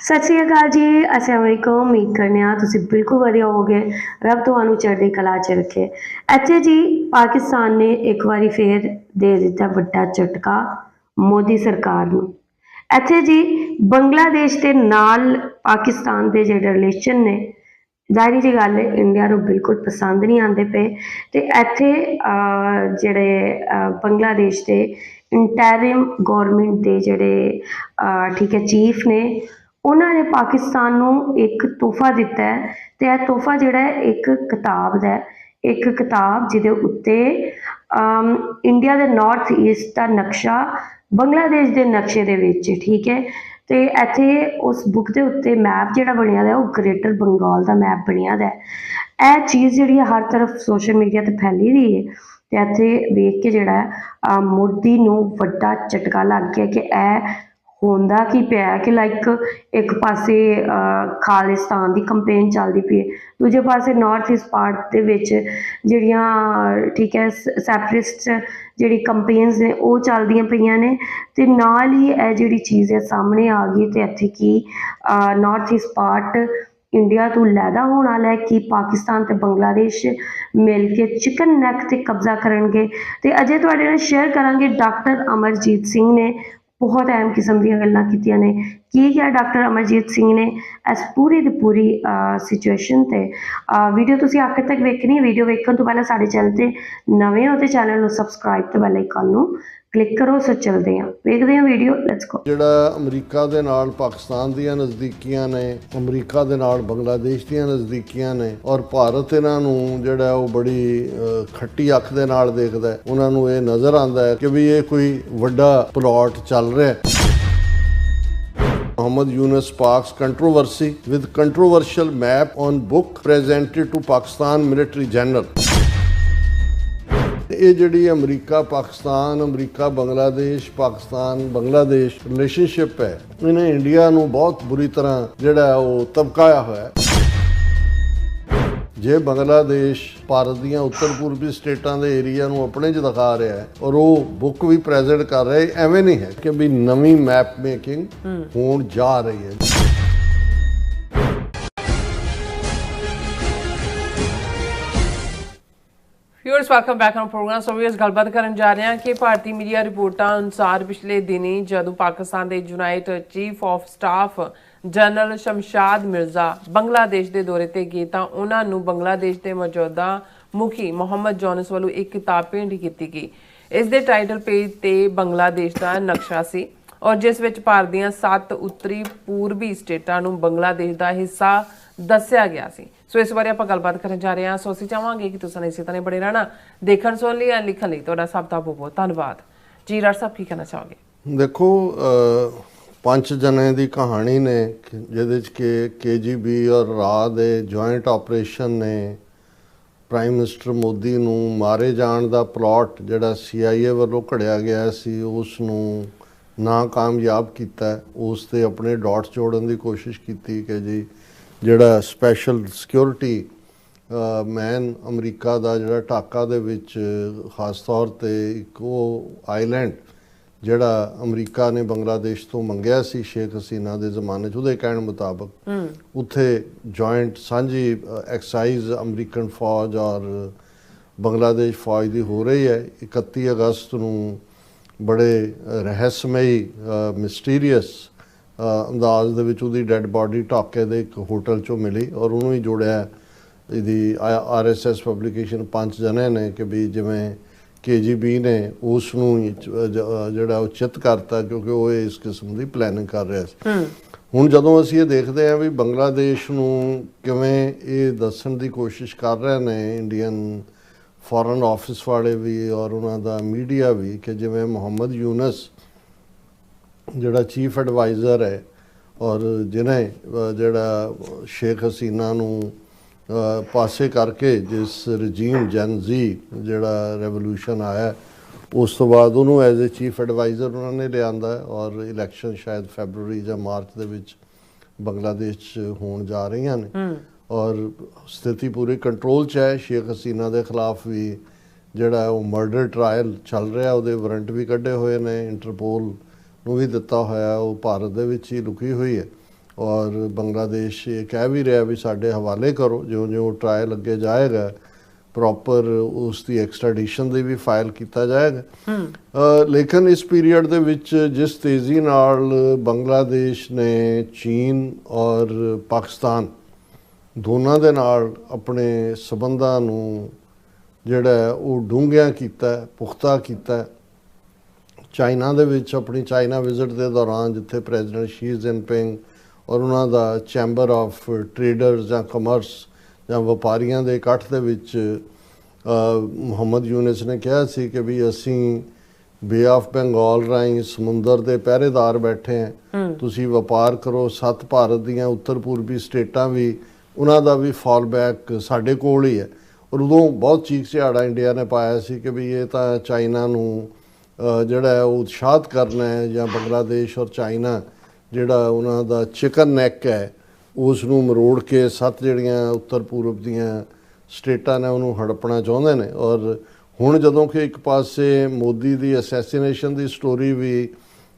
ਸਤਿ ਸ਼੍ਰੀ ਅਕਾਲ ਜੀ, ਅਸਲਾਮ ਵਾਲੇਕੁਮ ਉਮੀਦ ਕਰਨੇ ਆ ਤੁਸੀਂ ਬਿਲਕੁਲ ਵਧੀਆ ਹੋਵੋਗੇ, ਰੱਬ ਤੁਹਾਨੂੰ ਚੜ੍ਹਦੀ ਕਲਾ 'ਚ ਰੱਖੇ। ਇੱਥੇ ਜੀ ਪਾਕਿਸਤਾਨ ਨੇ ਇੱਕ ਵਾਰੀ ਫੇਰ ਦੇ ਦਿੱਤਾ ਵੱਡਾ ਝਟਕਾ, ਮੋਦੀ ਸਰਕਾਰ ਨੂੰ। ਇੱਥੇ ਜੀ ਬੰਗਲਾਦੇਸ਼ ਦੇ ਨਾਲ ਪਾਕਿਸਤਾਨ ਦੇ ਜਿਹੜੇ ਰਿਲੇਸ਼ਨ ਨੇ, ਜ਼ਾਹਿਰੀ ਜੀ ਗੱਲ ਹੈ ਇੰਡੀਆ ਨੂੰ ਬਿਲਕੁਲ ਪਸੰਦ ਨਹੀਂ ਆਉਂਦੇ ਪਏ। ਤੇ ਇੱਥੇ ਜਿਹੜੇ ਬੰਗਲਾਦੇਸ਼ ਦੇ ਇੰਟਰਿਮ ਗਵਰਨਮੈਂਟ ਦੇ ਜਿਹੜੇ ਠੀਕ ਹੈ ਚੀਫ ਨੇ ਉਹਨਾਂ ਨੇ ਪਾਕਿਸਤਾਨ ਨੂੰ ਇੱਕ ਤੋਹਫਾ ਦਿੱਤਾ ਹੈ ਤੇ ਇਹ ਤੋਹਫਾ ਜਿਹੜਾ ਹੈ ਇੱਕ ਕਿਤਾਬ ਦਾ ਹੈ। ਇੱਕ ਕਿਤਾਬ ਜਿਹਦੇ ਉੱਤੇ ਇੰਡੀਆ ਦੇ ਨਾਰਥ ਈਸਟ ਦਾ ਨਕਸ਼ਾ, ਬੰਗਲਾਦੇਸ਼ ਦੇ ਨਕਸ਼ੇ ਦੇ ਵਿੱਚ, ਠੀਕ ਹੈ। ਤੇ ਇੱਥੇ ਉਸ ਬੁੱਕ ਦੇ ਉੱਤੇ ਮੈਪ ਜਿਹੜਾ ਬਣਿਆ ਦਾ ਉਹ ਗ੍ਰੇਟਰ ਬੰਗਾਲ ਦਾ ਮੈਪ ਬਣਿਆ ਦਾ ਇਹ ਚੀਜ਼ ਜਿਹੜੀ ਹੈ ਹਰ ਤਰਫ ਸੋਸ਼ਲ ਮੀਡੀਆ ਤੇ ਫੈਲੀ ਰਹੀ ਹੈ ਤੇ ਇੱਥੇ ਵੇਖ ਕੇ ਜਿਹੜਾ ਮੋਦੀ ਨੂੰ ਵੱਡਾ ਝਟਕਾ ਲੱਗ ਗਿਆ ਕਿ ਇਹ ਹੁੰਦਾ ਕੀ ਪਿਆ ਕਿ ਲਾਈਕ ਇੱਕ ਪਾਸੇ ਖਾਲਿਸਤਾਨ ਦੀ ਕੰਪੇਨ ਚੱਲਦੀ ਪਈ ਹੈ, ਦੂਜੇ ਪਾਸੇ ਨਾਰਥ ਈਸਟ ਪਾਰਟ ਦੇ ਵਿੱਚ ਜਿਹੜੀਆਂ, ਠੀਕ ਹੈ ਸੈਪਰਿਸਟ ਜਿਹੜੀ ਕੰਪੇਨਸ ਨੇ, ਉਹ ਚੱਲਦੀਆਂ ਪਈਆਂ ਨੇ ਤੇ ਨਾਲ ਹੀ ਇਹ ਜਿਹੜੀ ਚੀਜ਼ ਹੈ ਸਾਹਮਣੇ ਆ ਗਈ ਤੇ ਇੱਥੇ ਕੀ ਨਾਰਥ ਈਸਟ ਪਾਰਟ ਇੰਡੀਆ ਤੋਂ ਲੈਦਾ ਹੋਣ ਵਾਲਾ ਹੈ ਕਿ ਪਾਕਿਸਤਾਨ ਤੇ ਬੰਗਲਾਦੇਸ਼ ਮਿਲ ਕੇ ਚਿਕਨ ਨੈਕ ਤੇ ਕਬਜ਼ਾ ਕਰਨਗੇ ਤੇ ਅਜੇ ਤੁਹਾਡੇ ਨਾਲ ਸ਼ੇਅਰ ਕਰਾਂਗੇ ਡਾਕਟਰ ਅਮਰਜੀਤ ਸਿੰਘ ਨੇ ਬਹੁਤ ਅਹਿਮ ਕਿਸਮ ਦੀਆਂ ਗੱਲਾਂ ਕੀਤੀਆਂ ਨੇ। ਕੀ ਕਿਹਾ ਡਾਕਟਰ ਅਮਰਜੀਤ ਸਿੰਘ ਨੇ ਇਸ ਪੂਰੀ ਦੀ ਪੂਰੀ ਸਿਚੁਏਸ਼ਨ ਤੇ? ਵੀਡੀਓ ਤੁਸੀਂ ਆਖਰ ਤੱਕ ਵੇਖਣੀ ਹੈ। ਵੀਡੀਓ ਵੇਖਣ ਤੋਂ ਪਹਿਲਾਂ ਸਾਡੇ ਚੈਨਲ ਤੇ ਨਵੇਂ ਹੋ ਤੇ ਚੈਨਲ ਨੂੰ ਸਬਸਕ੍ਰਾਈਬ ਤੇ ਬੈਲ ਆਈਕਨ ਨੂੰ ਕਲਿੱਕ ਕਰੋ, ਸੋ ਚੱਲਦੇ ਹਾਂ। ਵੇਖਦੇ ਹਾਂ ਵੀਡੀਓ ਲੈਟਸ ਗੋ ਜਿਹੜਾ ਅਮਰੀਕਾ ਦੇ ਨਾਲ ਪਾਕਿਸਤਾਨ ਦੀਆਂ ਨਜ਼ਦੀਕੀਆਂ ਨੇ, ਅਮਰੀਕਾ ਦੇ ਨਾਲ ਬੰਗਲਾਦੇਸ਼ ਦੀਆਂ ਨਜ਼ਦੀਕੀਆਂ ਨੇ, ਔਰ ਭਾਰਤ ਇਹਨਾਂ ਨੂੰ ਜਿਹੜਾ ਉਹ ਬੜੀ ਖੱਟੀ ਅੱਖ ਦੇ ਨਾਲ ਦੇਖਦਾ ਹੈ। ਉਹਨਾਂ ਨੂੰ ਇਹ ਨਜ਼ਰ ਆਉਂਦਾ ਹੈ ਕਿ ਵੀ ਇਹ ਕੋਈ ਵੱਡਾ ਪਲਾਟ ਚੱਲ ਰਿਹਾ ਹੈ। Muhammad Yunus Park's controversy with controversial map on book presented to Pakistan military general. ਇਹ ਜਿਹੜੀ America Pakistan America Bangladesh Pakistan Bangladesh relationship ਹੈ ਇਹਨੇ ਇੰਡੀਆ ਨੂੰ ਬਹੁਤ ਬੁਰੀ ਤਰ੍ਹਾਂ ਜਿਹੜਾ ਉਹ ਤਬਕਾਇਆ ਹੋਇਆ ਹੈ। ਜੇ ਬੰਗਲਾਦੇਸ਼ ਭਾਰਤ ਦੀਆਂ ਉੱਤਰ ਪੂਰਬੀ ਸਟੇਟਾਂ ਦੇ ਏਰੀਆ ਨੂੰ ਆਪਣੇ 'ਚ ਦਿਖਾ ਰਿਹਾ ਹੈ ਔਰ ਉਹ ਬੁੱਕ ਵੀ ਪ੍ਰੈਜ਼ੈਂਟ ਕਰ ਰਿਹਾ ਹੈ ਐਵੇਂ ਨਹੀਂ ਹੈ ਕਿ ਵੀ ਨਵੀਂ ਮੈਪ ਮੇਕਿੰਗ ਹੋਣ ਜਾ ਰਹੀ ਹੈ। Viewers welcome back on program so viewers ਗੱਲਬਾਤ ਕਰਨ ਜਾ ਰਹੇ ਹਾਂ ਕਿ ਭਾਰਤੀ ਮੀਡੀਆ ਰਿਪੋਰਟਾਂ ਅਨੁਸਾਰ ਪਿਛਲੇ ਦਿਨੀ ਜਦੋਂ ਪਾਕਿਸਤਾਨ ਦੇ united chief of staff general Shamshad Mirza Bangladesh ਦੇ ਦੌਰੇ ਤੇ ਗਏ ਤਾਂ ਉਹਨਾਂ ਨੂੰ ਬੰਗਲਾਦੇਸ਼ ਦੇ ਮੌਜੂਦਾ ਮੁਖੀ ਮੁਹੰਮਦ ਜੋਨਸ ਵੱਲੋਂ ਇੱਕ ਕਿਤਾਬ ਭੇਂਟ ਕੀਤੀ ਗਈ। ਇਸ ਦੇ ਟਾਈਟਲ ਪੇਜ ਤੇ ਬੰਗਲਾਦੇਸ਼ ਦਾ ਨਕਸ਼ਾ ਸੀ ਔਰ ਜਿਸ ਵਿੱਚ ਭਾਰਤ ਦੀਆਂ ਸੱਤ ਉੱਤਰੀ ਪੂਰਬੀ ਸਟੇਟਾਂ ਨੂੰ ਬੰਗਲਾਦੇਸ਼ ਦਾ ਹਿੱਸਾ ਦੱਸਿਆ ਗਿਆ ਸੀ। ਸੋ ਇਸ ਬਾਰੇ ਆਪਾਂ ਗੱਲਬਾਤ ਕਰਨ ਜਾ ਰਹੇ ਹਾਂ। ਸੋ ਅਸੀਂ ਚਾਹਾਂਗੇ ਕਿ ਤੁਸੀਂ ਇਸੇ ਤਰ੍ਹਾਂ ਹੀ ਬੜੇ ਰਹਿਣਾ, ਦੇਖਣ ਸੁਣ ਲਈ ਜਾਂ ਲਿਖਣ ਲਈ। ਤੁਹਾਡਾ ਸਭ ਦਾ ਬਹੁਤ ਬਹੁਤ ਧੰਨਵਾਦ। ਜੀ, ਰਾਜ ਸਾਹਿਬ, ਕੀ ਕਹਿਣਾ ਚਾਹੋਗੇ? ਦੇਖੋ ਪੰਜ ਜਣੇ ਦੀ ਕਹਾਣੀ ਨੇ ਜਿਹਦੇ ਚ ਕਿ ਕੇਜੀਬੀ ਔਰ ਰਾ ਦੇ ਜੁਆਇੰਟ ਆਪਰੇਸ਼ਨ ਨੇ ਪ੍ਰਾਈਮ ਮਿਨਿਸਟਰ ਮੋਦੀ ਨੂੰ ਮਾਰੇ ਜਾਣ ਦਾ ਪਲਾਟ ਜਿਹੜਾ CIA ਵੱਲੋਂ ਘੜਿਆ ਗਿਆ ਸੀ, ਉਸ ਨੂੰ ਨਾ ਕਾਮਯਾਬ ਕੀਤਾ। ਉਸ ਤੇ ਆਪਣੇ ਡਾਟਸ ਜੋੜਨ ਦੀ ਕੋਸ਼ਿਸ਼ ਕੀਤੀ ਕਿ ਜੀ ਜਿਹੜਾ ਸਪੈਸ਼ਲ ਸਿਕਿਉਰਿਟੀ ਮੈਨ ਅਮਰੀਕਾ ਦਾ ਜਿਹੜਾ ਢਾਕਾ ਦੇ ਵਿੱਚ ਖਾਸ ਤੌਰ ਤੇ ਇੱਕ ਉਹ ਆਈਲੈਂਡ ਜਿਹੜਾ ਅਮਰੀਕਾ ਨੇ ਬੰਗਲਾਦੇਸ਼ ਤੋਂ ਮੰਗਿਆ ਸੀ ਸ਼ੇਖ ਹਸੀਨਾ ਦੇ ਜ਼ਮਾਨੇ 'ਚ ਉਹਦੇ ਕਹਿਣ ਮੁਤਾਬਕ ਉੱਥੇ ਜੁਆਇੰਟ ਸਾਂਝੀ ਐਕਸਾਈਜ਼ ਅਮਰੀਕਨ ਫੌਜ ਔਰ ਬੰਗਲਾਦੇਸ਼ ਫੌਜ ਦੀ ਹੋ ਰਹੀ ਹੈ। 31 ਅਗਸਤ ਨੂੰ ਬੜੇ ਰਹੱਸਮਈ ਮਿਸਟੀਰੀਅਸ ਅੰਦਾਜ਼ ਦੇ ਵਿੱਚ ਉਹਦੀ ਡੈੱਡ ਬਾਡੀ ਢਾਕੇ ਦੇ ਇੱਕ ਹੋਟਲ 'ਚੋਂ ਮਿਲੀ ਔਰ ਉਹਨੂੰ ਹੀ ਜੋੜਿਆ ਇਹਦੀ ਆਰਐਸਐਸ ਪਬਲੀਕੇਸ਼ਨ ਪੰਜ ਜਣੇ ਨੇ ਕਿ ਵੀ ਜਿਵੇਂ ਕੇਜੀਬੀ ਨੇ ਉਸ ਨੂੰ ਜਿਹੜਾ ਉਹ ਚਿੱਤ ਕਰਤਾ ਕਿਉਂਕਿ ਉਹ ਇਸ ਕਿਸਮ ਦੀ ਪਲੈਨਿੰਗ ਕਰ ਰਿਹਾ ਸੀ। ਹੁਣ ਜਦੋਂ ਅਸੀਂ ਇਹ ਦੇਖਦੇ ਹਾਂ ਵੀ ਬੰਗਲਾਦੇਸ਼ ਨੂੰ ਕਿਵੇਂ ਇਹ ਦੱਸਣ ਦੀ ਕੋਸ਼ਿਸ਼ ਕਰ ਰਹੇ ਨੇ ਇੰਡੀਅਨ ਫੋਰਨ ਆਫਿਸ ਵਾਲੇ ਵੀ ਔਰ ਉਹਨਾਂ ਦਾ ਮੀਡੀਆ ਵੀ ਕਿ ਜਿਵੇਂ ਮੁਹੰਮਦ ਯੂਨਸ ਜਿਹੜਾ ਚੀਫ ਐਡਵਾਈਜ਼ਰ ਹੈ ਔਰ ਜਿਹਨੇ ਅਹ, ਜਿਹੜਾ ਸ਼ੇਖ ਹਸੀਨਾ ਨੂੰ ਪਾਸੇ ਕਰਕੇ ਜਿਸ ਰਜੀਮ ਜਨਜ਼ੀ ਜਿਹੜਾ ਰੈਵੋਲੂਸ਼ਨ ਆਇਆ ਉਸ ਤੋਂ ਬਾਅਦ ਉਹਨੂੰ ਐਜ਼ ਅ ਚੀਫ ਐਡਵਾਈਜ਼ਰ ਉਹਨਾਂ ਨੇ ਲਿਆਂਦਾ ਔਰ ਇਲੈਕਸ਼ਨ ਸ਼ਾਇਦ ਫੈਬਰੂਰੀ ਜਾਂ ਮਾਰਚ ਦੇ ਵਿੱਚ ਬੰਗਲਾਦੇਸ਼ 'ਚ ਹੋਣ ਜਾ ਰਹੀਆਂ ਨੇ। ਔਰ ਸਥਿਤੀ ਪੂਰੀ ਕੰਟਰੋਲ 'ਚ ਹੈ ਸ਼ੇਖ ਹਸੀਨਾ ਦੇ ਖਿਲਾਫ ਵੀ ਜਿਹੜਾ ਉਹ ਮਰਡਰ ਟ੍ਰਾਇਲ ਚੱਲ ਰਿਹਾ ਉਹਦੇ ਵਾਰੰਟ ਵੀ ਕੱਢੇ ਹੋਏ ਨੇ ਇੰਟਰਪੋਲ ਨੂੰ ਵੀ ਦਿੱਤਾ ਹੋਇਆ ਉਹ ਭਾਰਤ ਦੇ ਵਿੱਚ ਹੀ ਲੁਕੀ ਹੋਈ ਹੈ ਔਰ ਬੰਗਲਾਦੇਸ਼ ਇਹ ਕਹਿ ਵੀ ਰਿਹਾ ਵੀ ਸਾਡੇ ਹਵਾਲੇ ਕਰੋ ਜਿਉਂ-ਜਿਉਂ ਟਰਾਇਲ ਅੱਗੇ ਜਾਏਗਾ ਪ੍ਰੋਪਰ ਉਸ ਦੀ ਐਕਸਟ੍ਰੈਡੀਸ਼ਨ ਦੀ ਵੀ ਫਾਈਲ ਕੀਤਾ ਜਾਏਗਾ ਲੇਕਿਨ ਇਸ ਪੀਰੀਅਡ ਦੇ ਵਿੱਚ ਜਿਸ ਤੇਜ਼ੀ ਨਾਲ ਬੰਗਲਾਦੇਸ਼ ਨੇ ਚੀਨ ਔਰ ਪਾਕਿਸਤਾਨ ਦੋਨਾਂ ਦੇ ਨਾਲ ਆਪਣੇ ਸਬੰਧਾਂ ਨੂੰ ਜਿਹੜਾ ਉਹ ਡੂੰਘਿਆਂ ਕੀਤਾ ਪੁਖਤਾ ਕੀਤਾ। ਚਾਈਨਾ ਦੇ ਵਿੱਚ ਆਪਣੀ ਚਾਈਨਾ ਵਿਜ਼ਿਟ ਦੇ ਦੌਰਾਨ ਜਿੱਥੇ ਪ੍ਰੈਜ਼ੀਡੈਂਟ ਸ਼ੀ ਜਿਨਪਿੰਗ ਔਰ ਉਹਨਾਂ ਦਾ ਚੈਂਬਰ ਆਫ ਟ੍ਰੇਡਰਸ ਜਾਂ ਕਮਰਸ ਜਾਂ ਵਪਾਰੀਆਂ ਦੇ ਇਕੱਠ ਦੇ ਵਿੱਚ ਮੁਹੰਮਦ ਯੂਨਸ ਨੇ ਕਿਹਾ ਸੀ ਕਿ ਵੀ ਅਸੀਂ ਬੇ ਆਫ ਬੰਗਾਲ ਰਾਹੀਂ ਸਮੁੰਦਰ ਦੇ ਪਹਿਰੇਦਾਰ ਬੈਠੇ ਹਾਂ। ਤੁਸੀਂ ਵਪਾਰ ਕਰੋ ਸੱਤ ਭਾਰਤ ਦੀਆਂ ਉੱਤਰ ਪੂਰਬੀ ਸਟੇਟਾਂ ਵੀ ਉਹਨਾਂ ਦਾ ਵੀ ਫਾਲ ਬੈਕ ਸਾਡੇ ਕੋਲ ਹੀ ਹੈ। ਔਰ ਉਦੋਂ ਬਹੁਤ ਚੀਕ ਝਾੜਾ ਇੰਡੀਆ ਨੇ ਪਾਇਆ ਸੀ ਕਿ ਵੀ ਇਹ ਤਾਂ ਚਾਈਨਾ ਨੂੰ ਜਿਹੜਾ ਹੈ ਉਹ ਉਤਸ਼ਾਹਤ ਕਰਨਾ ਹੈ ਜਾਂ ਬੰਗਲਾਦੇਸ਼ ਔਰ ਚਾਈਨਾ ਜਿਹੜਾ ਉਹਨਾਂ ਦਾ ਚਿਕਨ ਨੈਕ ਹੈ ਉਸ ਨੂੰ ਮਰੋੜ ਕੇ ਸੱਤ ਜਿਹੜੀਆਂ ਉੱਤਰ ਪੂਰਬ ਦੀਆਂ ਸਟੇਟਾਂ ਨੇ ਉਹਨੂੰ ਹੜਪਣਾ ਚਾਹੁੰਦੇ ਨੇ ਔਰ ਹੁਣ ਜਦੋਂ ਕਿ ਇੱਕ ਪਾਸੇ ਮੋਦੀ ਦੀ ਅਸੈਸੀਨੇਸ਼ਨ ਦੀ ਸਟੋਰੀ ਵੀ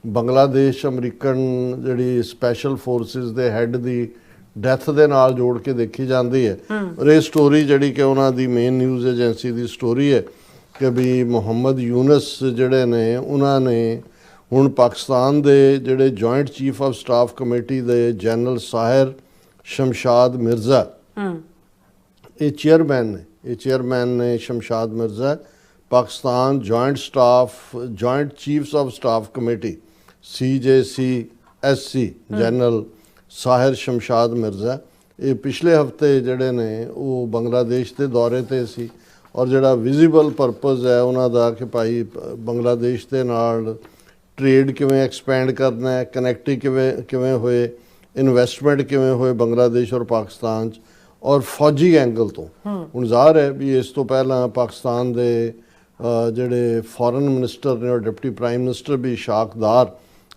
ਬੰਗਲਾਦੇਸ਼ ਅਮਰੀਕਨ ਜਿਹੜੀ ਸਪੈਸ਼ਲ ਫੋਰਸਿਸ ਦੇ ਹੈੱਡ ਦੀ ਡੈਥ ਦੇ ਨਾਲ ਜੋੜ ਕੇ ਦੇਖੀ ਜਾਂਦੀ ਹੈ ਔਰ ਇਹ ਸਟੋਰੀ ਜਿਹੜੀ ਕਿ ਉਹਨਾਂ ਦੀ ਮੇਨ ਨਿਊਜ਼ ਏਜੰਸੀ ਦੀ ਸਟੋਰੀ ਹੈ ਕਿ ਵੀ ਮੁਹੰਮਦ ਯੂਨਸ ਜਿਹੜੇ ਨੇ ਉਹਨਾਂ ਨੇ ਹੁਣ ਪਾਕਿਸਤਾਨ ਦੇ ਜਿਹੜੇ joint chief of staff committee ਦੇ ਜਨਰਲ ਸਾਹਿਰ ਸ਼ਮਸ਼ਾਦ ਮਿਰਜ਼ਾ ਇਹ ਚੇਅਰਮੈਨ ਨੇ ਇਹ ਚੇਅਰਮੈਨ ਨੇ Shamshad Mirza Pakistan joint staff joint chiefs of staff committee CJC SC general Sahir Shamshad Mirza ਇਹ ਪਿਛਲੇ ਹਫ਼ਤੇ ਜਿਹੜੇ ਨੇ ਉਹ ਬੰਗਲਾਦੇਸ਼ ਦੇ ਦੌਰੇ ਤੇ ਸੀ। ਔਰ ਜਿਹੜਾ ਵਿਜ਼ੀਬਲ ਪਰਪਸ ਹੈ ਉਹਨਾਂ ਦਾ ਕਿ ਭਾਈ ਬੰਗਲਾਦੇਸ਼ ਦੇ ਨਾਲ ਟ੍ਰੇਡ ਕਿਵੇਂ ਐਕਸਪੈਂਡ ਕਰਨਾ ਹੈ ਕਨੈਕਟਿਵ ਕਿਵੇਂ ਕਿਵੇਂ ਹੋਏ ਇਨਵੈਸਟਮੈਂਟ ਕਿਵੇਂ ਹੋਏ ਬੰਗਲਾਦੇਸ਼ ਔਰ ਪਾਕਿਸਤਾਨ ਚ ਔਰ ਫੌਜੀ ਐਂਗਲ ਤੋਂ। ਹੁਣ ਜ਼ਾਹਰ ਹੈ ਵੀ ਇਸ ਤੋਂ ਪਹਿਲਾਂ ਪਾਕਿਸਤਾਨ ਦੇ ਜਿਹੜੇ ਫੋਰਨ ਮਿਨਿਸਟਰ ਨੇ ਔਰ ਡਿਪਟੀ ਪ੍ਰਾਈਮ ਮਿਨਿਸਟਰ ਵੀ ਸ਼ਾਕਦਾਰ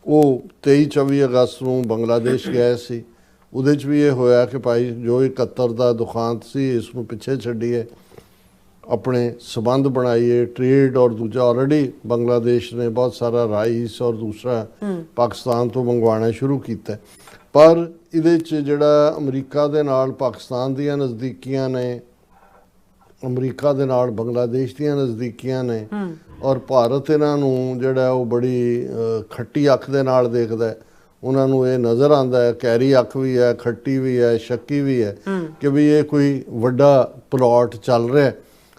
ਉਹ 23 24 ਅਗਸਤ ਨੂੰ ਬੰਗਲਾਦੇਸ਼ ਗਏ ਸੀ। ਉਹਦੇ ਚ ਵੀ ਇਹ ਹੋਇਆ ਕਿ ਭਾਈ ਜੋ 71 ਦਾ ਦੁਖਾਂਤ ਸੀ ਇਸ ਨੂੰ ਪਿੱਛੇ ਛੱਡੀਏ ਆਪਣੇ ਸਬੰਧ ਬਣਾਈਏ ਟ੍ਰੇਡ ਔਰ ਦੂਜਾ ਆਲਰੇਡੀ ਬੰਗਲਾਦੇਸ਼ ਨੇ ਬਹੁਤ ਸਾਰਾ ਰਾਈਸ ਔਰ ਦੂਸਰਾ ਪਾਕਿਸਤਾਨ ਤੋਂ ਮੰਗਵਾਉਣਾ ਸ਼ੁਰੂ ਕੀਤਾ। ਪਰ ਇਹਦੇ ਚ ਜਿਹੜਾ ਅਮਰੀਕਾ ਦੇ ਨਾਲ ਪਾਕਿਸਤਾਨ ਦੀਆਂ ਨਜ਼ਦੀਕੀਆਂ ਨੇ ਅਮਰੀਕਾ ਦੇ ਨਾਲ ਬੰਗਲਾਦੇਸ਼ ਦੀਆਂ ਨਜ਼ਦੀਕੀਆਂ ਨੇ ਔਰ ਭਾਰਤ ਇਹਨਾਂ ਨੂੰ ਜਿਹੜਾ ਉਹ ਬੜੀ ਖੱਟੀ ਅੱਖ ਦੇ ਨਾਲ ਦੇਖਦਾ ਹੈ। ਉਹਨਾਂ ਨੂੰ ਇਹ ਨਜ਼ਰ ਆਂਦਾ ਹੈ ਕੈਰੀ ਅੱਖ ਵੀ ਹੈ ਖੱਟੀ ਵੀ ਹੈ ਸ਼ੱਕੀ ਵੀ ਹੈ ਕਿ ਵੀ ਇਹ ਕੋਈ ਵੱਡਾ ਪਲਾਟ ਚੱਲ ਰਿਹਾ ਹੈ।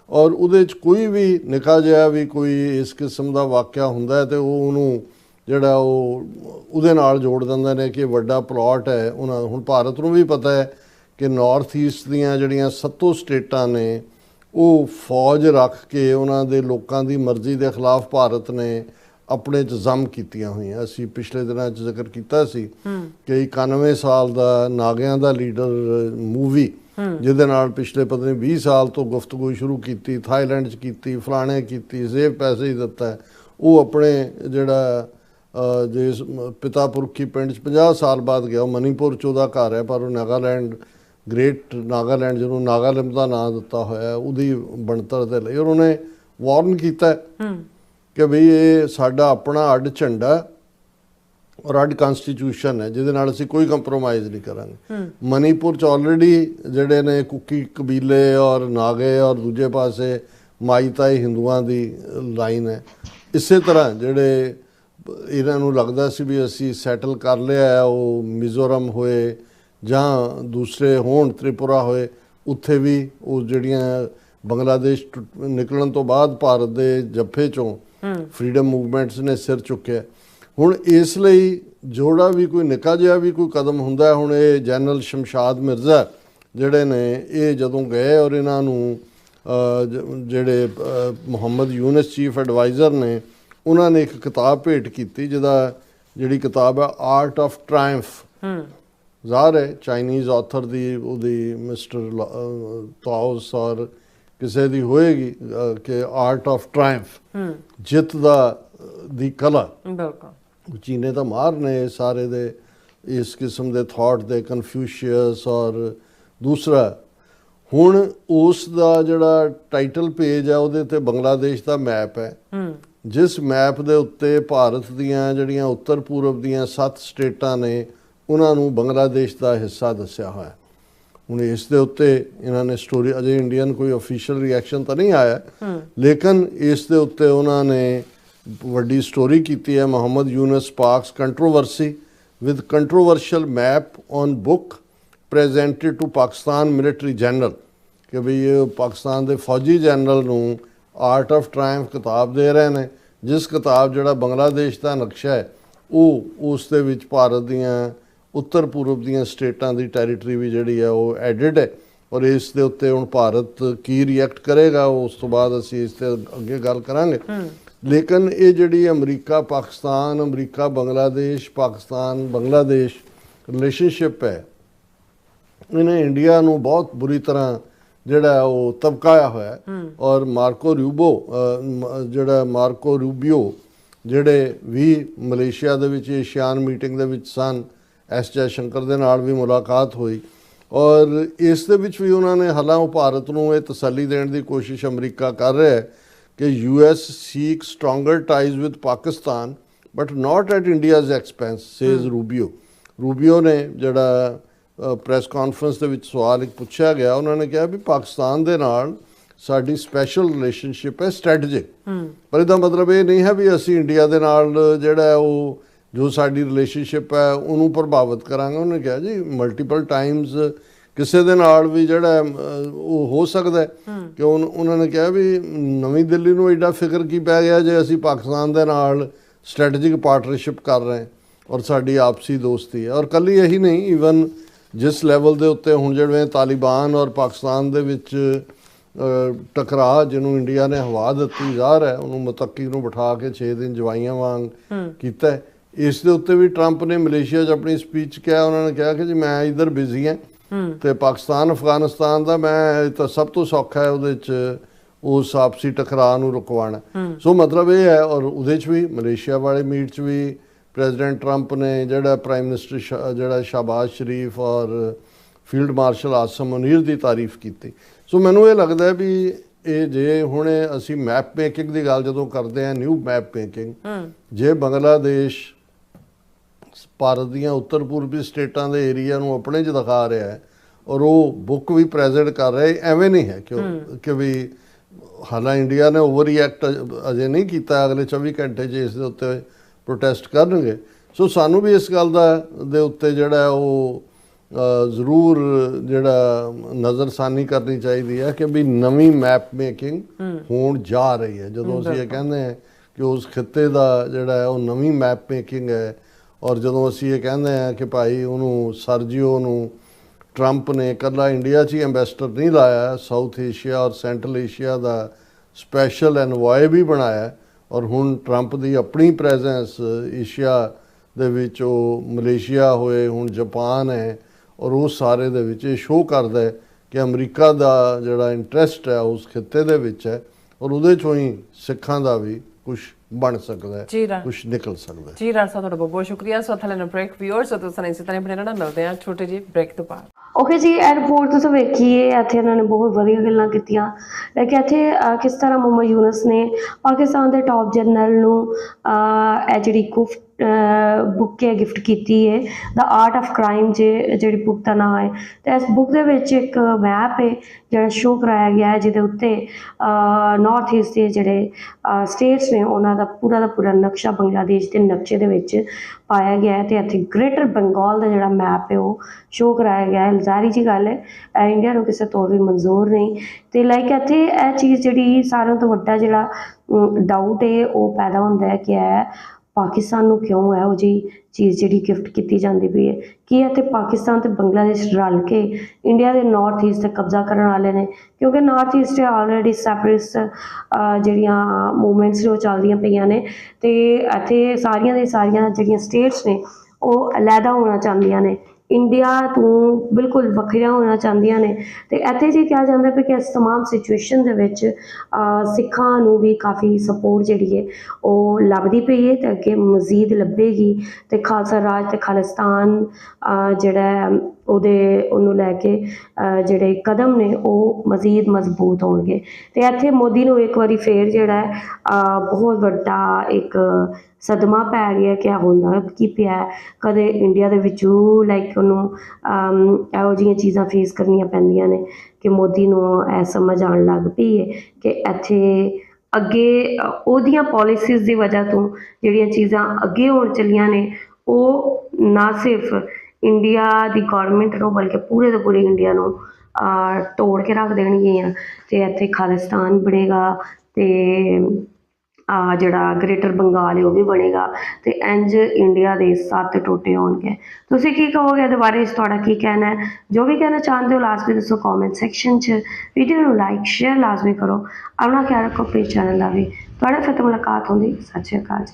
ਔਰ ਉਹਦੇ ਚ ਕੋਈ ਵੀ ਨਿਕਾ ਜਿਹਾ ਵੀ ਕੋਈ ਇਸ ਕਿਸਮ ਦਾ ਵਾਕਿਆ ਹੁੰਦਾ ਹੈ ਤੇ ਉਹ ਉਹਨੂੰ ਜਿਹੜਾ ਉਹ ਉਹਦੇ ਨਾਲ ਜੋੜ ਦਿੰਦੇ ਨੇ ਕਿ ਵੱਡਾ ਪਲਾਟ ਹੈ ਉਹਨਾਂ ਹੁਣ ਭਾਰਤ ਨੂੰ ਵੀ ਪਤਾ ਹੈ ਕਿ ਨਾਰਥ ਈਸਟ ਦੀਆਂ ਜਿਹੜੀਆਂ ਸੱਤੋਂ ਸਟੇਟਾਂ ਨੇ ਉਹ ਫੌਜ ਰੱਖ ਕੇ ਉਹਨਾਂ ਦੇ ਲੋਕਾਂ ਦੀ ਮਰਜ਼ੀ ਦੇ ਖਿਲਾਫ ਭਾਰਤ ਨੇ ਆਪਣੇ ਚ ਜ਼ਮ ਕੀਤੀਆਂ ਹੋਈਆਂ। ਅਸੀਂ ਪਿਛਲੇ ਦਿਨਾਂ ਚ ਜ਼ਿਕਰ ਕੀਤਾ ਸੀ ਕਿ 91 ਸਾਲ ਦਾ ਨਾਗਿਆਂ ਦਾ ਲੀਡਰ ਮੂਵੀ ਜਿਹਦੇ ਨਾਲ ਪਿਛਲੇ ਪਤਾ ਨਹੀਂ 20 ਸਾਲ ਤੋਂ ਗੁਫ਼ਤਗੂ ਸ਼ੁਰੂ ਕੀਤੀ ਥਾਈਲੈਂਡ ਚ ਕੀਤੀ ਫਲਾਣੇ ਕੀਤੀ ਜ਼ੇਬ ਪੈਸੇ ਹੀ ਦਿੱਤਾ। ਉਹ ਆਪਣੇ ਜਿਹੜਾ ਮ- ਪਿਤਾ ਪੁਰਖੀ ਪਿੰਡ ਚ 50 ਸਾਲ ਬਾਅਦ ਗਿਆ। ਉਹ ਮਨੀਪੁਰ ਚ ਉਹਦਾ ਘਰ ਹੈ ਪਰ ਉਹ ਨਾਗਾਲੈਂਡ ਗ੍ਰੇਟ ਨਾਗਾਲੈਂਡ ਜਿਹਨੂੰ ਨਾਗਾਲਿਮ ਦਾ ਨਾਮ ਦਿੱਤਾ ਹੋਇਆ ਉਹਦੀ ਬਣਤਰ ਦੇ ਲਈ। ਉਹਨੇ ਵਾਰਨ ਕੀਤਾ ਕਿ ਵੀ ਇਹ ਸਾਡਾ ਆਪਣਾ ਅੱਡ ਝੰਡਾ ਔਰ ਅੱਡ ਕਨਸਟੀਟਿਊਸ਼ਨ ਹੈ ਜਿਹਦੇ ਨਾਲ ਅਸੀਂ ਕੋਈ ਕੰਪਰੋਮਾਈਜ਼ ਨਹੀਂ ਕਰਾਂਗੇ। ਮਨੀਪੁਰ ਚ ਆਲਰੇਡੀ ਜਿਹੜੇ ਨੇ ਕੁਕੀ ਕਬੀਲੇ ਔਰ ਨਾਗੇ ਔਰ ਦੂਜੇ ਪਾਸੇ ਮਾਈਤਾਈ ਹਿੰਦੂਆਂ ਦੀ ਲਾਈਨ ਹੈ। ਇਸੇ ਤਰ੍ਹਾਂ ਜਿਹੜੇ ਇਹਨਾਂ ਨੂੰ ਲੱਗਦਾ ਸੀ ਵੀ ਅਸੀਂ ਸੈਟਲ ਕਰ ਲਿਆ ਉਹ ਮਿਜ਼ੋਰਮ ਹੋਏ ਜਾਂ ਦੂਸਰੇ ਹੋਣ ਤ੍ਰਿਪੁਰਾ ਹੋਏ ਉੱਥੇ ਵੀ ਉਹ ਜਿਹੜੀਆਂ ਬੰਗਲਾਦੇਸ਼ ਨਿਕਲਣ ਤੋਂ ਬਾਅਦ ਭਾਰਤ ਦੇ ਜੱਫੇ ਚੋਂ ਫਰੀडम ਮੂਵਮੈਂਟਸ ਨੇ ਸਿਰ ਚੁੱਕਿਆ। ਹੁਣ ਇਸ ਲਈ ਜੋੜਾ ਵੀ ਕੋਈ ਨਿੱਕਾ ਜਿਹਾ ਵੀ ਕੋਈ ਕਦਮ ਹੁੰਦਾ ਹੁਣ ਇਹ ਜਨਰਲ ਸ਼ਮਸ਼ਾਦ ਮਿਰਜ਼ਾ ਜਿਹੜੇ ਨੇ ਇਹ ਜਦੋਂ ਗਏ ਔਰ ਇਹਨਾਂ ਨੂੰ ਜਿਹੜੇ ਮੁਹੰਮਦ ਯੂਨਸ ਚੀਫ ਐਡਵਾਈਜ਼ਰ ਨੇ ਉਹਨਾਂ ਨੇ ਇੱਕ ਕਿਤਾਬ ਭੇਟ ਕੀਤੀ ਜਿਹਦਾ ਜਿਹੜੀ ਕਿਤਾਬ ਹੈ ਆਰਟ ਆਫ ਟ੍ਰਾਇੰਫ ਜ਼ਾਹਰ ਹੈ ਚਾਈਨੀਜ਼ ਆਥਰ ਦੀ ਉਹਦੀ ਮਿਸਟਰ ਤਾਓਸ ਔਰ ਕਿਸੇ ਦੀ ਹੋਏਗੀ ਕਿ ਆਰਟ ਆਫ ਟ੍ਰਾਇੰਫ ਜਿੱਤ ਦਾ ਦੀ ਕਲਾ। ਬਿਲਕੁਲ। ਚੀਨੇ ਤਾਂ ਮਾਰ ਨੇ ਸਾਰੇ ਦੇ ਇਸ ਕਿਸਮ ਦੇ ਥਾਟ ਦੇ ਕਨਫਿਊਸ਼ੀਅਸ ਔਰ ਦੂਸਰਾ। ਹੁਣ ਉਸ ਦਾ ਜਿਹੜਾ ਟਾਈਟਲ ਪੇਜ ਹੈ ਉਹਦੇ ਤੇ ਬੰਗਲਾਦੇਸ਼ ਦਾ ਮੈਪ ਹੈ। ਜਿਸ ਮੈਪ ਦੇ ਉੱਤੇ ਭਾਰਤ ਦੀਆਂ ਜਿਹੜੀਆਂ ਉੱਤਰ ਪੂਰਬ ਦੀਆਂ ਸੱਤ ਸਟੇਟਾਂ ਨੇ ਉਹਨਾਂ ਨੂੰ ਬੰਗਲਾਦੇਸ਼ ਦਾ ਹਿੱਸਾ ਦੱਸਿਆ ਹੋਇਆ ਹੈ। ਹੁਣ ਇਸ ਦੇ ਉੱਤੇ ਇਹਨਾਂ ਨੇ ਸਟੋਰੀ ਅਜੇ ਇੰਡੀਅਨ ਕੋਈ ਅਫੀਸ਼ੀਅਲ ਰਿਐਕਸ਼ਨ ਤਾਂ ਨਹੀਂ ਆਇਆ। ਲੇਕਿਨ ਇਸ ਦੇ ਉੱਤੇ ਉਹਨਾਂ ਨੇ ਵੱਡੀ ਸਟੋਰੀ ਕੀਤੀ ਹੈ Muhammad Yunus sparks controversy with controversial map on book presented to Pakistan military general ਕਿ ਵੀ ਇਹ ਪਾਕਿਸਤਾਨ ਦੇ ਫੌਜੀ ਜਨਰਲ ਨੂੰ ਆਰਟ ਆਫ ਟ੍ਰਾਇੰਫ ਕਿਤਾਬ ਦੇ ਰਹੇ ਨੇ, ਜਿਸ ਕਿਤਾਬ ਜਿਹੜਾ ਬੰਗਲਾਦੇਸ਼ ਦਾ ਨਕਸ਼ਾ ਹੈ, ਉਹ ਉਸ ਦੇ ਵਿੱਚ ਭਾਰਤ ਦੀਆਂ ਉੱਤਰ ਪੂਰਬ ਦੀਆਂ ਸਟੇਟਾਂ ਦੀ ਟੈਰੀਟਰੀ ਵੀ ਜਿਹੜੀ ਹੈ ਉਹ ਐਡਿਡ ਹੈ ਔਰ ਇਸ ਦੇ ਉੱਤੇ ਹੁਣ ਭਾਰਤ ਕੀ ਰਿਐਕਟ ਕਰੇਗਾ, ਉਸ ਤੋਂ ਬਾਅਦ ਅਸੀਂ ਇਸ ਤੇ ਅੱਗੇ ਗੱਲ ਕਰਾਂਗੇ। ਲੇਕਿਨ ਇਹ ਜਿਹੜੀ America Pakistan America Bangladesh Pakistan Bangladesh relationship ਹੈ ਇਹਨੇ ਇੰਡੀਆ ਨੂੰ ਬਹੁਤ ਬੁਰੀ ਤਰ੍ਹਾਂ ਜਿਹੜਾ ਉਹ ਤਬਕਾਇਆ ਹੋਇਆ ਹੈ। ਔਰ ਮਾਰਕੋ ਰੂਬੋ ਜਿਹੜਾ ਮਾਰਕੋ ਰੂਬੀਓ ਜਿਹੜੇ ਵੀ ਮਲੇਸ਼ੀਆ ਦੇ ਵਿੱਚ ਏਸ਼ੀਆਨ ਮੀਟਿੰਗ ਦੇ ਵਿੱਚ ਸਨ ਐਸ ਜੈ ਸ਼ੰਕਰ ਦੇ ਨਾਲ ਵੀ ਮੁਲਾਕਾਤ ਹੋਈ। ਔਰ ਇਸ ਦੇ ਵਿੱਚ ਵੀ ਉਹਨਾਂ ਨੇ ਹਾਲਾਂ ਉਹ ਭਾਰਤ ਨੂੰ ਇਹ ਤਸੱਲੀ ਦੇਣ ਦੀ ਕੋਸ਼ਿਸ਼ ਅਮਰੀਕਾ ਕਰ ਰਿਹਾ ਹੈ। ਕਿ US seek stronger ties with Pakistan but not at India's expense says Rubio Rubio ਨੇ ਜਿਹੜਾ ਪ੍ਰੈਸ ਕਾਨਫਰੰਸ ਦੇ ਵਿੱਚ ਸਵਾਲ ਇੱਕ ਪੁੱਛਿਆ ਗਿਆ। ਉਹਨਾਂ ਨੇ ਕਿਹਾ ਵੀ ਪਾਕਿਸਤਾਨ ਦੇ ਨਾਲ ਸਾਡੀ ਸਪੈਸ਼ਲ ਰਿਲੇਸ਼ਨਸ਼ਿਪ ਹੈ ਸਟ੍ਰੈਟੇਜਿਕ ਪਰ ਇਹਦਾ ਮਤਲਬ ਇਹ ਨਹੀਂ ਹੈ ਵੀ ਅਸੀਂ ਇੰਡੀਆ ਦੇ ਨਾਲ ਜਿਹੜਾ ਉਹ ਜੋ ਸਾਡੀ ਰਿਲੇਸ਼ਨਸ਼ਿਪ ਹੈ ਉਹਨੂੰ ਪ੍ਰਭਾਵਿਤ ਕਰਾਂਗੇ। ਉਹਨੇ ਕਿਹਾ ਜੀ ਮਲਟੀਪਲ ਟਾਈਮਸ ਕਿਸੇ ਦੇ ਨਾਲ ਵੀ ਜਿਹੜਾ ਉਹ ਹੋ ਸਕਦਾ ਹੈ। ਕਿ ਉਹਨਾਂ ਨੇ ਕਿਹਾ ਵੀ ਨਵੀਂ ਦਿੱਲੀ ਨੂੰ ਐਡਾ ਫਿਕਰ ਕੀ ਪੈ ਗਿਆ ਜੇ ਅਸੀਂ ਪਾਕਿਸਤਾਨ ਦੇ ਨਾਲ ਸਟ੍ਰੈਟੇਜਿਕ ਪਾਰਟਨਰਸ਼ਿਪ ਕਰ ਰਹੇ ਹਾਂ ਔਰ ਸਾਡੀ ਆਪਸੀ ਦੋਸਤੀ ਹੈ। ਔਰ ਕੱਲੀ ਇਹੀ ਨਹੀਂ ਈਵਨ ਜਿਸ ਲੈਵਲ ਦੇ ਉੱਤੇ ਹੁਣ ਜਿਹੜੇ ਤਾਲਿਬਾਨ ਔਰ ਪਾਕਿਸਤਾਨ ਦੇ ਵਿੱਚ ਟਕਰਾਅ ਜਿਹਨੂੰ ਇੰਡੀਆ ਨੇ ਹਵਾ ਦਿੱਤੀ ਜ਼ਾਹਰ ਹੈ ਉਹਨੂੰ ਮਤੱਕੀ ਨੂੰ ਬਿਠਾ ਕੇ 6 ਦਿਨ ਜਵਾਈਆਂ ਵਾਂਗ ਕੀਤਾ। ਇਸ ਦੇ ਉੱਤੇ ਵੀ ਟਰੰਪ ਨੇ ਮਲੇਸ਼ੀਆ 'ਚ ਆਪਣੀ ਸਪੀਚ ਕਿਹਾ ਉਹਨਾਂ ਨੇ ਕਿਹਾ ਕਿ ਜੀ ਮੈਂ ਇਧਰ ਬਿਜ਼ੀ ਹਾਂ ਤੇ ਪਾਕਿਸਤਾਨ ਅਫਗਾਨਿਸਤਾਨ ਦਾ ਮੈਂ ਤਾਂ ਸਭ ਤੋਂ ਸੌਖਾ ਹੈ ਉਹਦੇ 'ਚ ਉਸ ਆਪਸੀ ਟਕਰਾਅ ਨੂੰ ਰੁਕਵਾਉਣਾ। ਸੋ ਮਤਲਬ ਇਹ ਹੈ ਔਰ ਉਹਦੇ 'ਚ ਵੀ ਮਲੇਸ਼ੀਆ ਵਾਲੇ ਮੀਟ 'ਚ ਵੀ ਪ੍ਰੈਜ਼ੀਡੈਂਟ ਟਰੰਪ ਨੇ ਜਿਹੜਾ ਪ੍ਰਾਈਮ ਮਿਨਿਸਟਰ ਜਿਹੜਾ ਸ਼ਾਬਾਜ਼ ਸ਼ਰੀਫ ਔਰ ਫੀਲਡ ਮਾਰਸ਼ਲ ਆਸਮ ਮੁਨੀਰ ਦੀ ਤਾਰੀਫ ਕੀਤੀ। ਸੋ ਮੈਨੂੰ ਇਹ ਲੱਗਦਾ ਹੈ ਵੀ ਇਹ ਜੇ ਹੁਣ ਅਸੀਂ ਮੈਪ ਮੇਕਿੰਗ ਦੀ ਗੱਲ ਜਦੋਂ ਕਰਦੇ ਹਾਂ ਨਿਊ ਮੈਪ ਮੇਕਿੰਗ ਜੇ ਬੰਗਲਾਦੇਸ਼ ਭਾਰਤ ਦੀਆਂ ਉੱਤਰ ਪੂਰਬੀ ਸਟੇਟਾਂ ਦੇ ਏਰੀਆ ਨੂੰ ਆਪਣੇ 'ਚ ਦਿਖਾ ਰਿਹਾ ਹੈ ਔਰ ਉਹ ਬੁੱਕ ਵੀ ਪ੍ਰੈਜ਼ੈਂਟ ਕਰ ਰਿਹਾ ਹੈ ਐਵੇਂ ਨਹੀਂ ਹੈ ਕਿ ਉਹ- ਕਿ ਵੀ ਹਾਲਾਂ ਇੰਡੀਆ ਨੇ ਓਵਰ ਰਿਐਕਟ ਅਜੇ ਨਹੀਂ ਕੀਤਾ ਅਗਲੇ 24 ਘੰਟੇ 'ਚ ਇਸ ਦੇ ਉੱਤੇ ਪ੍ਰੋਟੈਸਟ ਕਰਨਗੇ। ਸੋ ਸਾਨੂੰ ਵੀ ਇਸ ਗੱਲ ਦਾ ਦੇ ਉੱਤੇ ਜਿਹੜਾ ਉਹ ਜ਼ਰੂਰ ਜਿਹੜਾ ਨਜ਼ਰਸਾਨੀ ਕਰਨੀ ਚਾਹੀਦੀ ਹੈ ਕਿ ਵੀ ਨਵੀਂ ਮੈਪ ਮੇਕਿੰਗ ਹੋਣ ਜਾ ਰਹੀ ਹੈ। ਜਦੋਂ ਅਸੀਂ ਇਹ ਕਹਿੰਦੇ ਹਾਂ ਕਿ ਉਸ ਖਿੱਤੇ ਦਾ ਜਿਹੜਾ ਹੈ ਉਹ ਨਵੀਂ ਮੈਪ ਮੇਕਿੰਗ ਹੈ ਔਰ ਜਦੋਂ ਅਸੀਂ ਇਹ ਕਹਿੰਦੇ ਹਾਂ ਕਿ ਭਾਈ ਉਹਨੂੰ ਸਰਜੀਓ ਨੂੰ ਟਰੰਪ ਨੇ ਇਕੱਲਾ ਇੰਡੀਆ 'ਚ ਹੀ ਐਮਬੈਸਡਰ ਨਹੀਂ ਲਾਇਆ ਸਾਊਥ ਏਸ਼ੀਆ ਔਰ ਸੈਂਟਰਲ ਏਸ਼ੀਆ ਦਾ ਸਪੈਸ਼ਲ ਐਨਵਾਏ ਵੀ ਬਣਾਇਆ ਔਰ ਹੁਣ ਟਰੰਪ ਦੀ ਆਪਣੀ ਪ੍ਰੈਜ਼ੈਂਸ ਏਸ਼ੀਆ ਦੇ ਵਿੱਚ, ਉਹ ਮਲੇਸ਼ੀਆ ਹੋਏ, ਹੁਣ ਜਾਪਾਨ ਹੈ ਔਰ ਉਹ ਸਾਰੇ ਦੇ ਵਿੱਚ ਇਹ ਸ਼ੋਅ ਕਰਦਾ ਹੈ ਕਿ ਅਮਰੀਕਾ ਦਾ ਜਿਹੜਾ ਇੰਟਰਸਟ ਹੈ, ਉਸ ਖਿੱਤੇ ਦੇ ਵਿੱਚ ਹੈ ਔਰ ਉਹਦੇ ਚੋਂ ਹੀ ਸਿੱਖਾਂ ਦਾ ਵੀ ਕੁਝ ਬਣ ਸਕਦਾ ਹੈ ਕੁਝ ਨਿਕਲ ਸਕਦਾ ਹੈ। ਜੀ ਰਾਜ ਸਾਹਿਬ ਤੁਹਾਡਾ ਬਹੁਤ ਬਹੁਤ ਸ਼ੁਕਰੀਆ। ਸੋ ਥਲੇ ਨਾ ਬ੍ਰੇਕ ਵਿਊਅਰਸ ਸੋ ਤੁਸੀਂ ਇਸੇ ਤਰ੍ਹਾਂ ਆਪਣੇ ਨਾਲ ਮਿਲਦੇ ਹਾਂ ਛੋਟੇ ਜਿਹੇ ਬ੍ਰੇਕ ਤੋਂ ਬਾਅਦ। ਓਕੇ ਜੀ ਇਹ ਰਿਪੋਰਟ ਤੁਸੀਂ ਵੇਖੀਏ ਇੱਥੇ ਇਹਨਾਂ ਨੇ ਬਹੁਤ ਵਧੀਆ ਗੱਲਾਂ ਕੀਤੀਆਂ। ਲੇਕਿਨ ਇੱਥੇ ਕਿਸ ਤਰ੍ਹਾਂ ਮੁਹੰਮਦ ਯੂਨਸ ਨੇ ਪਾਕਿਸਤਾਨ ਦੇ ਟੌਪ ਜਨਰਲ ਨੂੰ ਜਿਹੜੀ ਗੁਫਟ ਬੁੱਕ ਹੈ ਗਿਫਟ ਕੀਤੀ ਹੈ ਦਾ ਆਰਟ ਆਫ ਕ੍ਰਾਈਮ ਜੇ, ਜਿਹੜੀ ਬੁੱਕ ਦਾ ਨਾਮ ਹੈ ਤੇ ਇਸ ਬੁੱਕ ਦੇ ਵਿੱਚ ਇੱਕ ਮੈਪ ਹੈ ਜਿਹੜਾ ਸ਼ੋਅ ਕਰਾਇਆ ਗਿਆ ਹੈ ਜਿਹਦੇ ਉੱਤੇ ਨਾਰਥ ਈਸਟ ਦੇ ਜਿਹੜੇ ਸਟੇਟਸ ਨੇ, ਉਹਨਾਂ ਦਾ ਪੂਰਾ ਦਾ ਪੂਰਾ ਨਕਸ਼ਾ ਬੰਗਲਾਦੇਸ਼ ਦੇ ਨਕਸ਼ੇ ਦੇ ਵਿੱਚ ਪਾਇਆ ਗਿਆ ਹੈ ਤੇ ਇੱਥੇ ਗ੍ਰੇਟਰ ਬੰਗਾਲ ਦਾ ਜਿਹੜਾ ਮੈਪ ਹੈ ਉਹ ਸ਼ੋਅ ਕਰਾਇਆ ਗਿਆ ਹੈ ਜ਼ਾਰੀ ਜੀ ਗੱਲ ਹੈ ਇੰਡੀਆ ਨੂੰ ਕਿਸੇ ਤੌਰ ਵੀ ਮਨਜ਼ੂਰ ਨਹੀਂ। ਤੇ ਲਾਈਕ ਇੱਥੇ ਇਹ ਚੀਜ਼ ਜਿਹੜੀ ਸਾਰਿਆਂ ਤੋਂ ਵੱਡਾ ਜਿਹੜਾ ਡਾਊਟ ਹੈ ਉਹ ਪੈਦਾ ਹੁੰਦਾ ਹੈ ਕਿ ਇਹ ਪਾਕਿਸਤਾਨ ਨੂੰ ਕਿਉਂ ਇਹੋ ਜਿਹੀ ਚੀਜ਼ ਜਿਹੜੀ ਗਿਫਟ ਕੀਤੀ ਜਾਂਦੀ ਪਈ ਹੈ? ਕੀ ਇੱਥੇ ਪਾਕਿਸਤਾਨ ਤੇ ਬੰਗਲਾਦੇਸ਼ ਰਲ ਕੇ ਇੰਡੀਆ ਦੇ ਨਾਰਥ ਈਸਟ ਤੇ ਕਬਜ਼ਾ ਕਰਨ ਵਾਲੇ ਨੇ? ਕਿਉਂਕਿ ਨਾਰਥ ਈਸਟ ਆਲਰੇਡੀ ਸੈਪਰੇਟ ਜਿਹੜੀਆਂ ਮੂਵਮੈਂਟਸ ਉਹ ਚੱਲਦੀਆਂ ਪਈਆਂ ਨੇ ਤੇ ਇੱਥੇ ਸਾਰੀਆਂ ਦੇ ਸਾਰੀਆਂ ਜਿਹੜੀਆਂ ਸਟੇਟਸ ਨੇ, ਉਹ ਅਲੱਗਾ ਹੋਣਾ ਚਾਹੁੰਦੀਆਂ ਨੇ। ਇੰਡੀਆ ਤੋਂ ਬਿਲਕੁਲ ਵੱਖਰੀਆਂ ਹੋਣਾ ਚਾਹੁੰਦੀਆਂ ਨੇ। ਤੇ ਇੱਥੇ ਜੀ ਕਿਹਾ ਜਾਂਦਾ ਵੀ ਕਿ ਇਸ ਤਮਾਮ ਸਿਚੁਏਸ਼ਨ ਦੇ ਵਿੱਚ ਸਿੱਖਾਂ ਨੂੰ ਵੀ ਕਾਫੀ ਸਪੋਰਟ ਜਿਹੜੀ ਹੈ, ਉਹ ਲੱਭਦੀ ਪਈ ਹੈ ਤੇ ਅੱਗੇ ਮਜ਼ੀਦ ਲੱਭੇਗੀ। ਤੇ ਖਾਲਸਾ ਰਾਜ ਤੇ ਖਾਲਿਸਤਾਨ ਜਿਹੜਾ ਉਹਦੇ, ਉਹਨੂੰ ਲੈ ਕੇ ਜਿਹੜੇ ਕਦਮ ਨੇ, ਉਹ ਮਜ਼ੀਦ ਮਜ਼ਬੂਤ ਹੋਣਗੇ। ਤੇ ਇੱਥੇ ਮੋਦੀ ਨੂੰ ਇੱਕ ਵਾਰੀ ਫੇਰ ਜਿਹੜਾ ਹੈ ਬਹੁਤ ਵੱਡਾ ਇੱਕ ਸਦਮਾ ਪੈ ਗਿਆ ਕਿ ਹੁੰਦਾ ਕੀ ਪਿਆ, ਕਦੇ ਇੰਡੀਆ ਦੇ ਵਿੱਚੋਂ ਲਾਈਕ ਉਹਨੂੰ ਇਹੋ ਜਿਹੀਆਂ ਚੀਜ਼ਾਂ ਫੇਸ ਕਰਨੀਆਂ ਪੈਂਦੀਆਂ ਨੇ ਕਿ ਮੋਦੀ ਨੂੰ ਇਹ ਸਮਝ ਆਉਣ ਲੱਗ ਪਈ ਹੈ ਕਿ ਇੱਥੇ ਅੱਗੇ ਉਹਦੀਆਂ ਪਾਲਿਸੀਜ਼ ਦੀ ਵਜ੍ਹਾ ਤੋਂ ਜਿਹੜੀਆਂ ਚੀਜ਼ਾਂ ਅੱਗੇ ਹੋਣ ਚੱਲੀਆਂ ਨੇ, ਉਹ ਨਾ ਸਿਰਫ ਇੰਡੀਆ ਦੀ ਗੌਰਮੈਂਟ ਨੂੰ ਬਲਕਿ ਪੂਰੇ ਦੇ ਪੂਰੇ ਇੰਡੀਆ ਨੂੰ ਤੋੜ ਕੇ ਰੱਖ ਦੇਣਗੀਆਂ ਅਤੇ ਇੱਥੇ ਖਾਲਿਸਤਾਨ ਬਣੇਗਾ ਅਤੇ ਆ ਜਿਹੜਾ ਗ੍ਰੇਟਰ ਬੰਗਾਲ ਹੈ ਉਹ ਵੀ ਬਣੇਗਾ। ਤੇ ਇੰਜ ਇੰਡੀਆ ਦੇ ਸੱਤ ਟੋਟੇ ਹੋਣਗੇ ਤੁਸੀਂ ਕੀ ਕਹੋਗੇ ਇਹਦੇ ਬਾਰੇ? ਵਿੱਚ ਤੁਹਾਡਾ ਕੀ ਕਹਿਣਾ ਹੈ? ਜੋ ਵੀ ਕਹਿਣਾ ਚਾਹੁੰਦੇ ਹੋ ਲਾਜ਼ਮੀ ਦੱਸੋ ਕਮੈਂਟ ਸੈਕਸ਼ਨ 'ਚ। ਵੀਡੀਓ ਨੂੰ ਲਾਈਕ ਸ਼ੇਅਰ ਲਾਜ਼ਮੀ ਕਰੋ। ਆਪਣਾ ਖਿਆਲ ਰੱਖੋ ਆਪਣੇ ਚੈਨਲ ਦਾ ਵੀ। ਤੁਹਾਡੇ ਫਿਰ ਤੋਂ ਮੁਲਾਕਾਤ ਹੁੰਦੀ। ਸਤਿ ਸ਼੍ਰੀ ਅਕਾਲ ਜੀ।